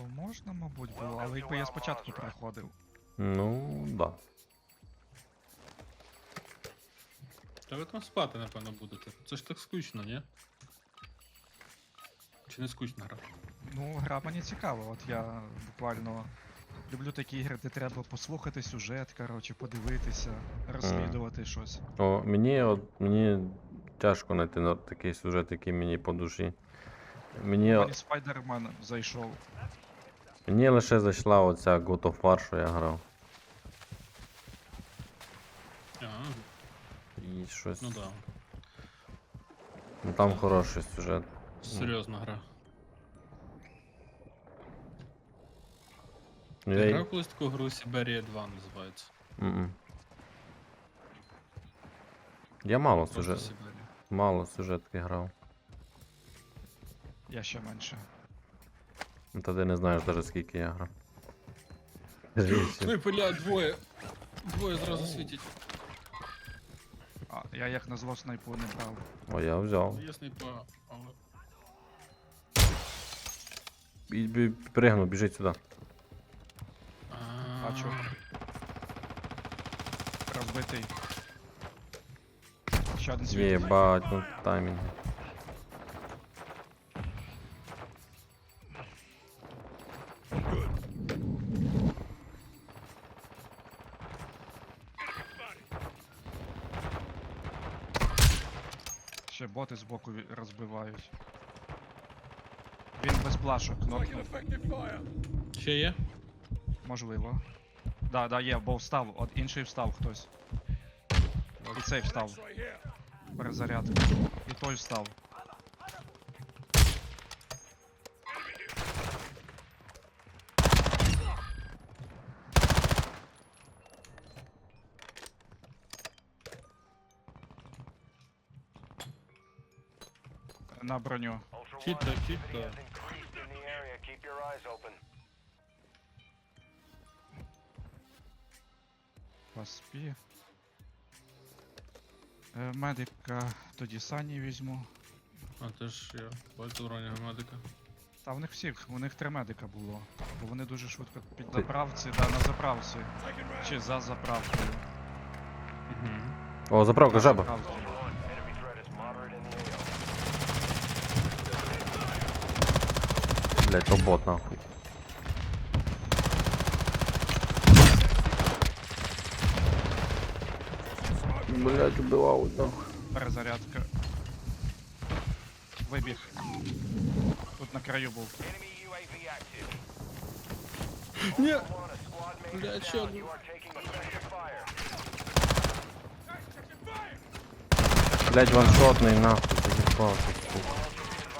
То можна, мабуть, було, але якби я спочатку приходив. Ну, да. Та ви там спати, напевно, будете. Це ж так скучно, ні? Чи не скучна гра? Ну, гра мені цікава, от я буквально люблю такі ігри, де треба послухати сюжет, коротше, подивитися, розслідувати щось. О, мені, от, мені тяжко знайти на такий сюжет, який мені по душі. Мені, Мені Спайдермен зайшов. Мені лише зайшла оця God of War, що я грав. А, І щось. ну да. Ну, там хороший сюжет. Серйозна гра. Ну, Ти я... й- грав колись таку гру Сиберія 2 називається. Мгм. Я мало Просто сюжет, мало сюжетки грав. Я ще менше. Ну, Та ти не знаєш навіть скільки я грав. Жесть. Ой, бля, двоє. Двоє зразу світять. А, я як на зло снайпу не брав. О, я взяв. Я снайпа, але. І, бі- пригнув, біжить сюди. А, Бачу. Розбитий. Ще один світ. Єбать, ну таймінг. Ще боти з боку розбивають. Він без плашок, кнопки. Ще є? Можливо. Да, да, є, бо встав, от інший встав хтось. І цей встав. Перезаряд. І той встав. Keep your eyes open. Паспі. Е, медика тоді сані візьму. А ти ж я бачу раннього медика. Та в них всіх, у них три медика було. Бо вони дуже швидко під заправці, да, на заправці. Чи за заправкою. Угу. О, заправка жаба. заправці. Блять, то бот нахуй. Блять, убивав нахуй. Перезарядка. Вибіг. Тут на краю був. Enemy UAV active. Ні! Ultra One, a squad mate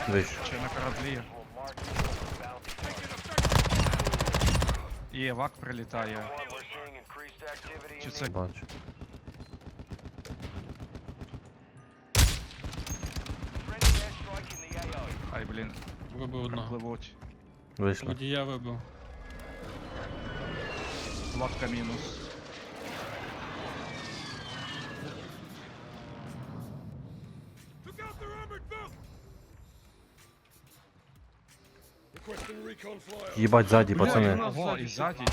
Бля, is ще down. І евак прилітає. One, we're seeing increased activity Чи це Бачу. friendly airstrike in the AO. Ай, блін, Вибив одного. пливуть. Вийшли. Водія вибив. Лодка мінус. Їбать ззаді, Бля, пацани. вона- Ого, і ззаді.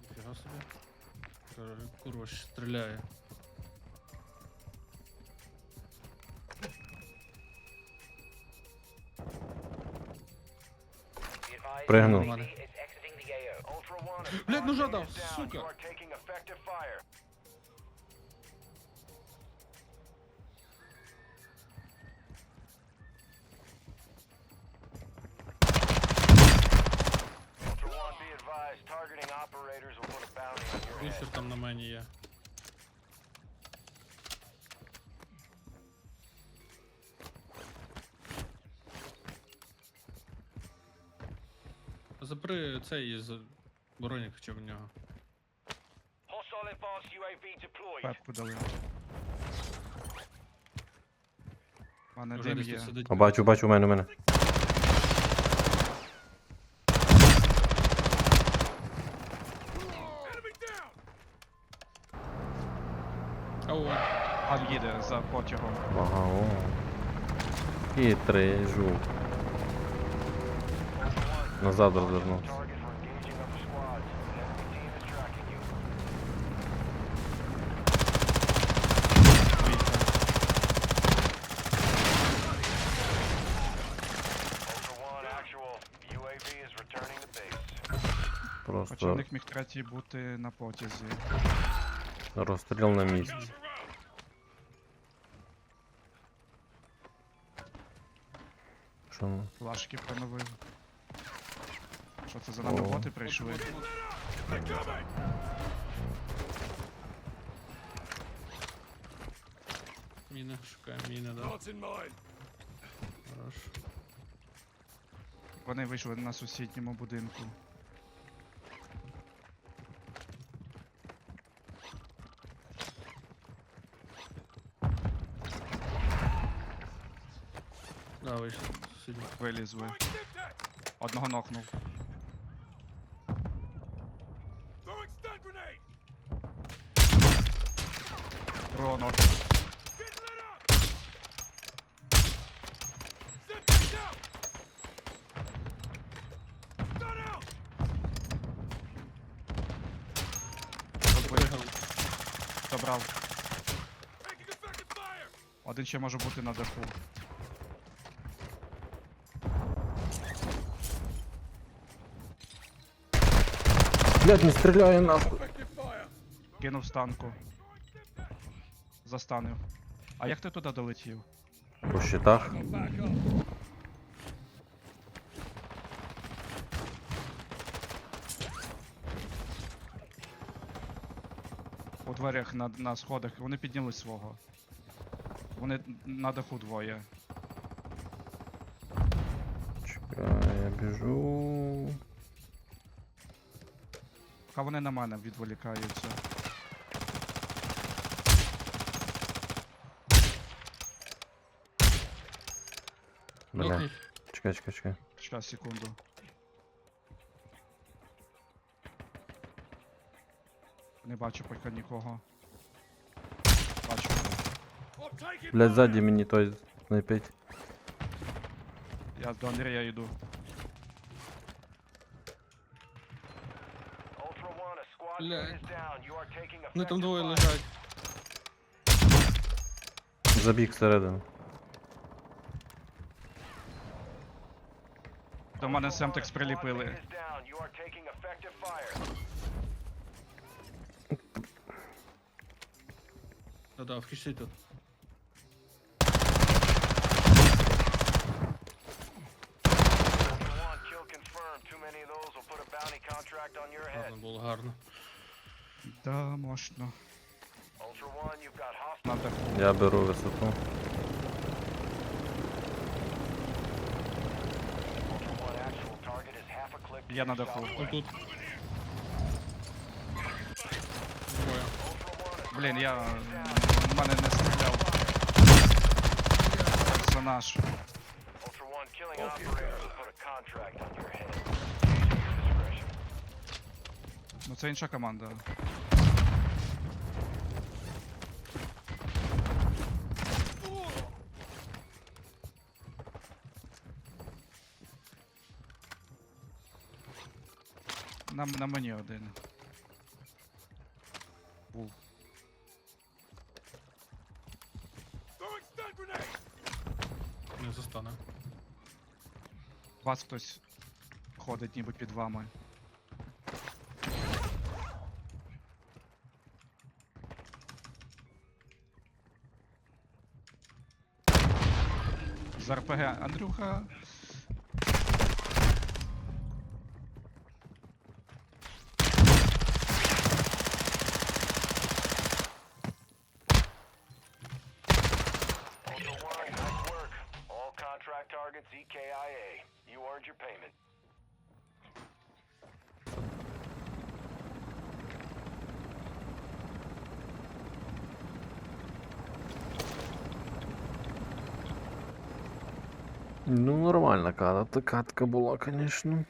Ніфіга собі. Е, squad ножа down. сука. Бустер там на мені є. Запри цей бронік хоча в нього. Hostile advanced UAV deployed. Пепку дали. У мене Вже дим десь є. тут сидить. О, бачу, бачу, у мене, у мене. А от. Там їде за потягом. Ага, о. Хитрий жук. Назад розвернувся. Міг третій бути на потязі. розстріл на місці. Що? Флашки поновив. Що це за нами О. боти прийшли? Міна, шукаємо міни, да. Хорош. Вони вийшли на сусідньому будинку. Сидіть. Вилізли. Одного нокнув. Другого. Розбив. Один ще може бути на даху. Блядь, не стріляє нахуй. Кинув станку. Застанив. А як ти туди долетів? По щитах. У дверях на, на сходах. Вони підняли свого. Вони на даху двоє. Чекай, я біжу. А вони на мене відволікаються. Бля. Чекай, чекай, чекай. Щас, секунду. Не бачу поки нікого. Бачу. Блядь, ззаді мені той снайпить. Я до Андрія йду. Taking Вони там двоє лежать. Забіг всередину. До мене Семтекс приліпили. Да-да, в кишці тут. Гарно було, гарно. Да, можна. Ultra One, you've got hostile. На даху. Я беру висоту. Я на даху. southwest. Отут. Двоє. Блін, я в мене не стріляв. Персонаж. Ultra One, killing operators put a contract on your Ну це інша команда. На, на мені один. Був. Не застане. Вас хтось ходить ніби під вами. З РПГ. Андрюха. Ну, нормальна катка, катка була, звісно.